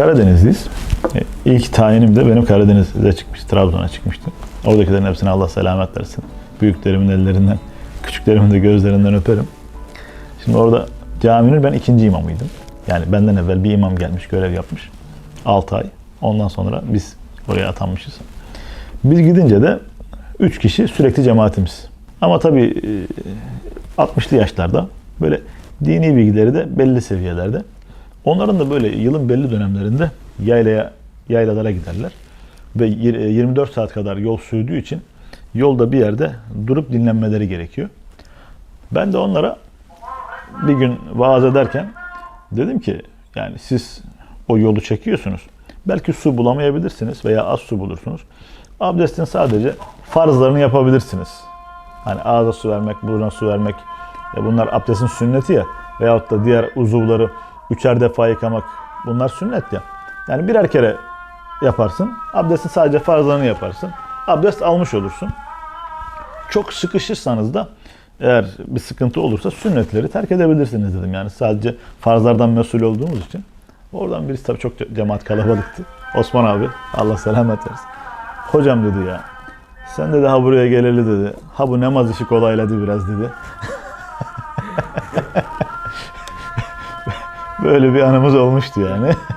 Karadenizliyiz. E, İlk tayinim de benim Karadeniz'de çıkmıştı, Trabzon'a çıkmıştı. Oradakilerin hepsine Allah selamet versin. Büyüklerimin ellerinden, küçüklerimin de gözlerinden öperim. Şimdi orada caminin ben ikinci imamıydım. Yani benden evvel bir imam gelmiş, görev yapmış. 6 ay. Ondan sonra biz oraya atanmışız. Biz gidince de 3 kişi sürekli cemaatimiz. Ama tabii e, 60'lı yaşlarda böyle dini bilgileri de belli seviyelerde. Onların da böyle yılın belli dönemlerinde yaylaya yaylalara giderler. Ve yir- 24 saat kadar yol sürdüğü için yolda bir yerde durup dinlenmeleri gerekiyor. Ben de onlara bir gün vaaz ederken dedim ki yani siz o yolu çekiyorsunuz. Belki su bulamayabilirsiniz veya az su bulursunuz. Abdestin sadece farzlarını yapabilirsiniz. Hani ağza su vermek, buruna su vermek. Ya bunlar abdestin sünneti ya. Veyahut da diğer uzuvları üçer defa yıkamak. Bunlar sünnet ya. Yani birer kere yaparsın. Abdestin sadece farzlarını yaparsın. Abdest almış olursun. Çok sıkışırsanız da eğer bir sıkıntı olursa sünnetleri terk edebilirsiniz dedim. Yani sadece farzlardan mesul olduğumuz için. Oradan birisi tabii çok ce- cemaat kalabalıktı. Osman abi Allah selamet versin. Hocam dedi ya sen dedi ha buraya geleli dedi. Ha bu namaz işi kolayladı biraz dedi. Böyle bir anımız olmuştu yani.